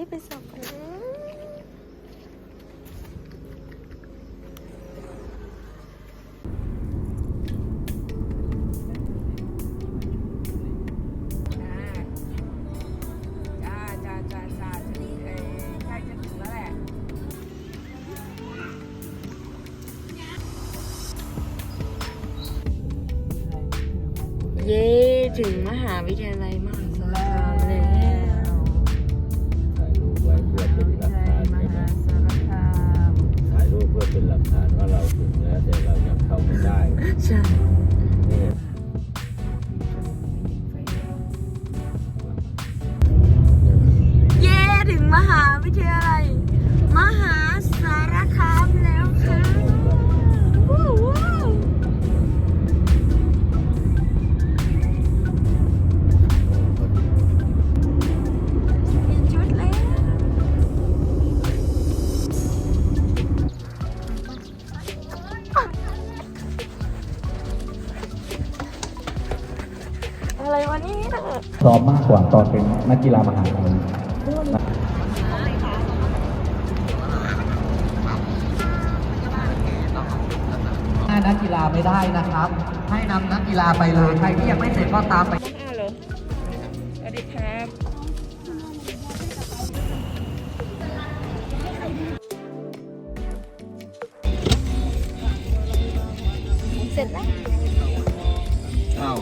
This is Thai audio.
พี่ไปสอบกันนเย้ ถึงมหาวิทยาลัยมาส แล้วแต่เรายังเข้าไม่ได้ ใช่ อะไรวะเนี่ยพร้อมมากกว่าตอนเป็นนักกีฬามหาลัยถ้านักกีฬาไม่ได้นะครับ ให้นำนักกีฬาไปเลย ใครที่ยังไม่เสร็จก็ตามไปอ้าวเหรอสวัสดีครับเสร็จแล้วอ้าว